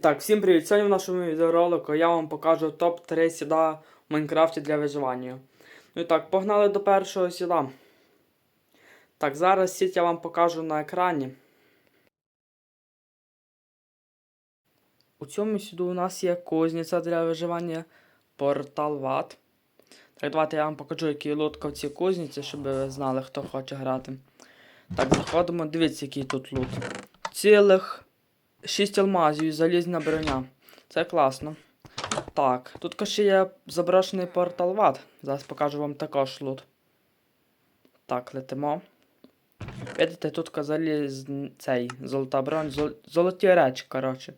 так, всім привіт! Сьогодні в нашому відеоролику я вам покажу топ-3 сіда в Майнкрафті для виживання. Ну і так, погнали до першого сіда. Так, зараз сіть я вам покажу на екрані. У цьому сіду у нас є кузниця для виживання, портал ват. Так, давайте я вам покажу, які лутка в цій кузниці, щоб ви знали, хто хоче грати. Так, заходимо, дивіться, який тут лут. Цілих 6 алмазів і залізна броня. Це класно. Так, тут ще є заброшений портал ват. Зараз покажу вам також лут. Так, летимо. Видите, тут заліз цей золота бронь, зол... золоті речі, коротше.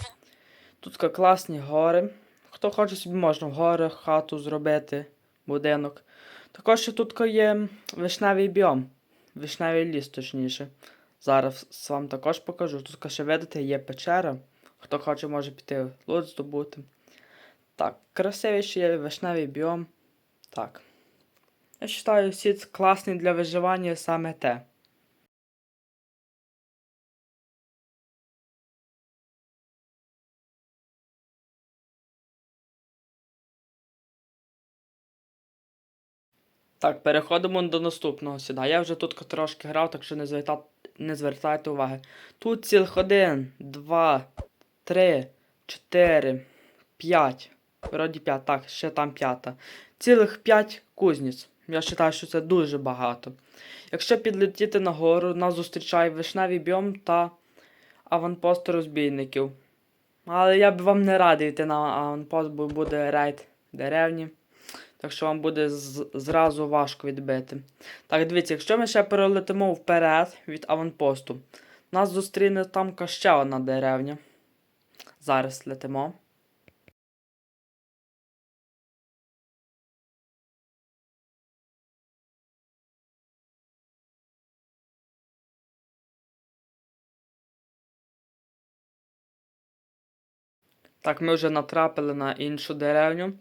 Тут класні гори. Хто хоче собі можна в горах хату зробити, будинок. Також ще тут є вишневий біом. Вишневий ліс, точніше. Зараз вам також покажу. Тут ще видите, є печера. Хто хоче, може піти лут здобути. Так, красивий ще є вишневий біом. Так. Я вважаю, сіт класний для виживання саме те. Так, переходимо до наступного сюди. Я вже тут трошки грав, так що не, зверта... не звертайте уваги. Тут цілих один, два, три, чотири, п'ять. Вроді п'ять, так, ще там п'ята. Цілих п'ять кузниць. Я вважаю, що це дуже багато. Якщо підлетіти нагору, нас зустрічає вишневий біом та аванпост розбійників. Але я б вам не радив йти на аванпост, бо буде рейд деревні. Так що вам буде зразу важко відбити. Так, дивіться, якщо ми ще перелетимо вперед від аванпосту, нас зустріне там ще одна деревня. Зараз летимо. Так, ми вже натрапили на іншу деревню.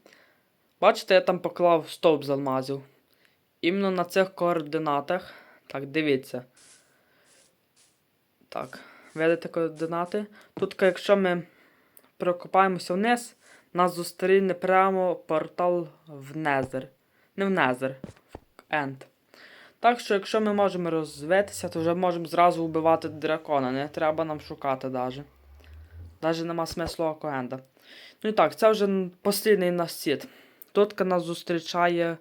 Бачите, я там поклав стовп з алмазів. Іменно на цих координатах. Так, дивіться. Так, видите координати? Тут, якщо ми прокопаємося вниз, нас зустріне прямо портал в Незер. Не в Незер, в Енд. Так що, якщо ми можемо розвитися, то вже можемо зразу вбивати дракона. Не треба нам шукати навіть. Навіть нема смислу Акоенда. Ну і так, це вже послідний наш сіт. Тут нас зустрічає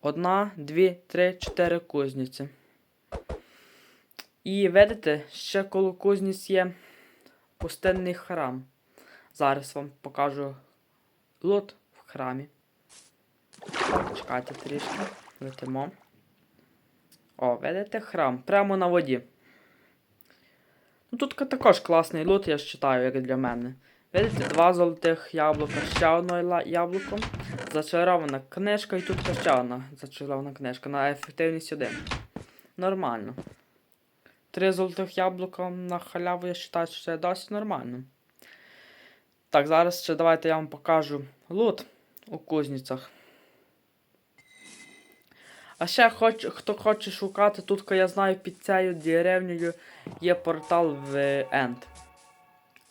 одна, дві, три, чотири кузниці. І видите, ще коло кузниць є пустинний храм. Зараз вам покажу лот в храмі. Чекайте трішки. Летимо. О, видите храм? Прямо на воді. Ну Тут також класний лут, я вважаю, як для мене. Видите, два золотих яблука, ще одне яблуко. Зачарована книжка і тут ще одна зачарована книжка на ефективність 1. Нормально. Три золотих яблука на халяву, я вважаю, що це досить нормально. Так, зараз ще давайте я вам покажу лут у кузницях. А ще хоч, хто хоче шукати, тут я знаю під цією деревнею є портал в Енд.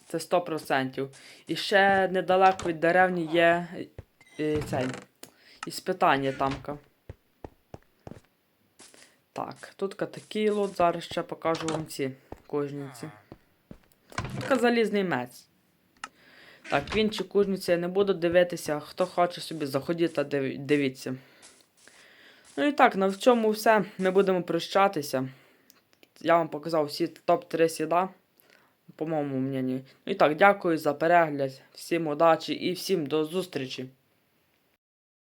Це 100%. І ще недалеко від деревні є і, цей іспитання тамка. Так, тут такий лот, зараз ще покажу вам ці кожниці. Тут залізний мець. Так, в інші кузниці я не буду дивитися, хто хоче собі, заходіть та дивіться. Ну і так, на цьому все. Ми будемо прощатися. Я вам показав всі топ-3 сіда. По моєму мнению. Ну і так, дякую за перегляд, всім удачі і всім до зустрічі!